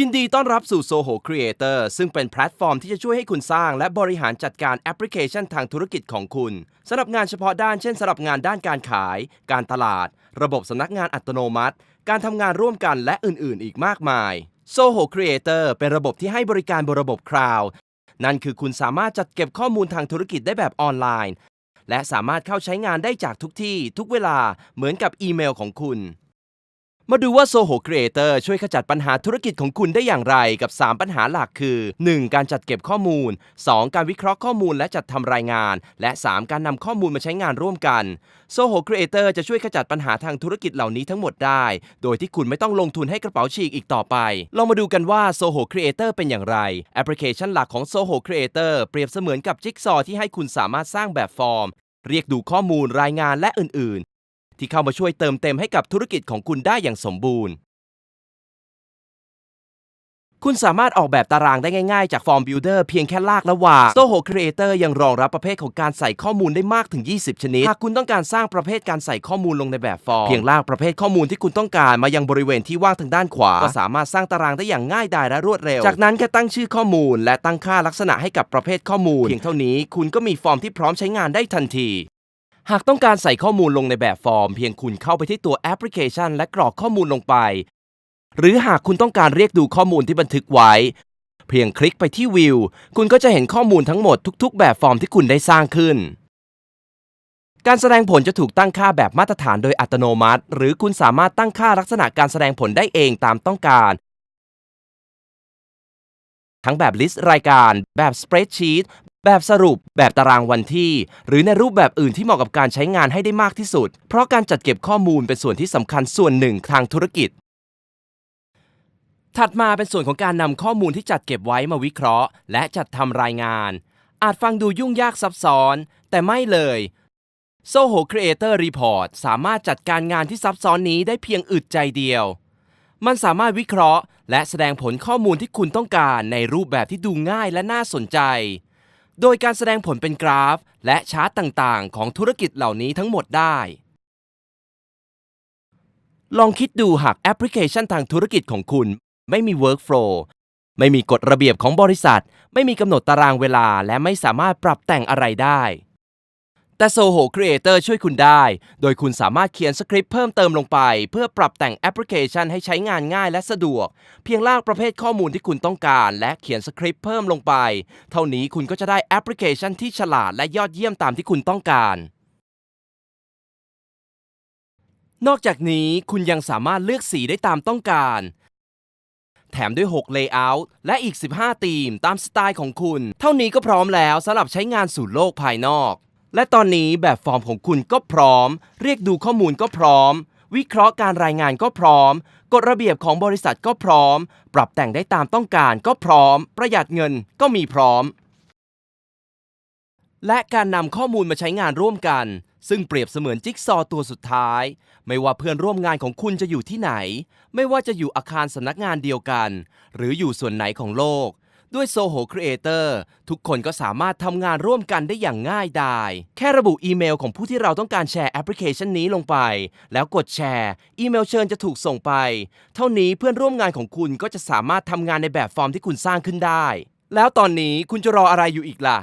ยินดีต้อนรับสู่ Soho Creator ซึ่งเป็นแพลตฟอร์มที่จะช่วยให้คุณสร้าง และบริหารจัดการแอปพลิเคชันทางธุรกิจของคุณสำหรับงานเฉพาะด้านเช่นสำหรับงานด้านการขาย การตลาด ระบบสำนักงานอัตโนมัติ การทำงานร่วมกันและอื่น ๆ อีกมากมาย Soho Creator เป็นระบบที่ให้บริการบนระบบคลาวด์นั่นคือคุณสามารถจัดเก็บข้อมูลทางธุรกิจได้แบบออนไลน์ และสามารถเข้าใช้งานได้จากทุกที่ ทุกเวลาเหมือนกับอีเมลของคุณ มาดูว่า Soho Creator ช่วยขจัดปัญหาธุรกิจของคุณได้อย่างไรกับ 3 ปัญหาหลักคือ 1. การจัดเก็บข้อมูล 2. การวิเคราะห์ข้อมูลและจัดทำรายงาน และ 3. การนำข้อมูลมาใช้งานร่วมกัน Soho Creator จะช่วยขจัดปัญหาทางธุรกิจเหล่านี้ทั้งหมดได้ โดยที่คุณไม่ต้องลงทุนให้กระเป๋าฉีกอีกต่อไป ลองมาดูกันว่า Soho Creator เป็นอย่างไร แอปพลิเคชันหลักของ Soho Creator เปรียบเสมือนกับจิ๊กซอว์ที่ให้คุณสามารถสร้างแบบฟอร์ม เรียกดูข้อมูลรายงานและอื่น ที่เข้ามาช่วยเติมเต็มให้กับธุรกิจของคุณได้อย่างสมบูรณ์ คุณสามารถออกแบบตารางได้ง่ายๆ จาก Form Builder เพียงแค่ลากและวาง Soho Creator ยังรองรับประเภทของการใส่ข้อมูลได้มากถึง 20 ชนิด หากคุณต้องการสร้างประเภทการใส่ข้อมูลลงในแบบฟอร์ม เพียงลากประเภทข้อมูลที่คุณต้องการมายังบริเวณที่ว่างทางด้านขวา ก็สามารถสร้างตารางได้อย่างง่ายดายและรวดเร็ว จากนั้นแค่ตั้งชื่อข้อมูล และตั้งค่าลักษณะให้กับประเภทข้อมูล เพียงเท่านี้คุณก็มีฟอร์มที่พร้อมใช้งานได้ทันที หากต้องการใส่ข้อมูลลงในแบบฟอร์ม เพียงคุณเข้าไปที่ตัวแอปพลิเคชัน และกรอกข้อมูลลงไป หรือหากคุณต้องการเรียกดูข้อมูลที่บันทึกไว้ เพียงคลิกไปที่วิวคุณก็จะเห็นข้อมูลทั้งหมดทุกๆ แบบฟอร์มที่คุณได้สร้างขึ้น การแสดงผลจะถูกตั้งค่าแบบมาตรฐานโดยอัตโนมัติ หรือคุณสามารถตั้งค่าลักษณะการแสดงผลได้เองตามต้องการ ทั้งแบบลิสต์รายการ แบบสเปรดชีต แบบสรุป แบบตารางวันที่ หรือในรูปแบบอื่นที่เหมาะกับการใช้งานให้ได้มากที่สุด เพราะการจัดเก็บข้อมูลเป็นส่วนที่สำคัญส่วนหนึ่งทางธุรกิจ ถัดมาเป็นส่วนของการนำข้อมูลที่จัดเก็บไว้มาวิเคราะห์ และจัดทำรายงาน อาจฟังดูยุ่งยากซับซ้อน แต่ไม่เลย Soho Creator Report สามารถจัดการงานที่ซับซ้อนนี้ได้เพียงอึดใจเดียว มันสามารถวิเคราะห์ และแสดงผลข้อมูลที่คุณต้องการในรูปแบบที่ดูง่ายและน่าสนใจ โดยการแสดงผลเป็นกราฟ และชาร์ตต่างๆ ของธุรกิจเหล่านี้ทั้งหมดได้ ลองคิดดูหากแอปพลิเคชันทางธุรกิจของคุณ ไม่มี Workflow ไม่มีกฎระเบียบของบริษัท ไม่มีกำหนดตารางเวลา และไม่สามารถปรับแต่งอะไรได้ แต่ Soho Creator ช่วยคุณได้ โดยคุณสามารถเขียนสคริปต์เพิ่มเติมลงไป เพื่อปรับแต่งแอปพลิเคชันให้ใช้งานง่ายและสะดวก เพียงลากประเภทข้อมูลที่คุณต้องการ และเขียนสคริปต์เพิ่มลงไป เท่านี้คุณก็จะได้แอปพลิเคชันที่ฉลาดและยอดเยี่ยมตามที่คุณต้องการ นอกจากนี้คุณยังสามารถเลือกสีได้ตามต้องการ แถมด้วย 6 Layout และอีก 15 ธีมตามสไตล์ของคุณ เท่านี้ก็พร้อมแล้วสำหรับใช้งานสู่โลกภายนอก และตอนนี้แบบฟอร์มของคุณก็พร้อม เรียกดูข้อมูลก็พร้อม วิเคราะห์การรายงานก็พร้อม กฎระเบียบของบริษัทก็พร้อม ปรับแต่งได้ตามต้องการก็พร้อม ประหยัดเงินก็มีพร้อม และการนำข้อมูลมาใช้งานร่วมกัน ซึ่งเปรียบเสมือนจิ๊กซอว์ตัวสุดท้าย ไม่ว่าเพื่อนร่วมงานของคุณจะอยู่ที่ไหน ไม่ว่าจะอยู่อาคารสำนักงานเดียวกัน หรืออยู่ส่วนไหนของโลก ด้วย Soho Creator ทุกคนก็สามารถทำงานร่วมกันได้อย่างง่ายดาย แค่ระบุอีเมลของผู้ที่เราต้องการแชร์แอปพลิเคชันนี้ลงไป แล้วกดแชร์ อีเมลเชิญจะถูกส่งไป เท่านี้เพื่อนร่วมงานของคุณก็จะสามารถทำงานในแบบฟอร์มที่คุณสร้างขึ้นได้ แล้วตอนนี้คุณจะรออะไรอยู่อีกล่ะ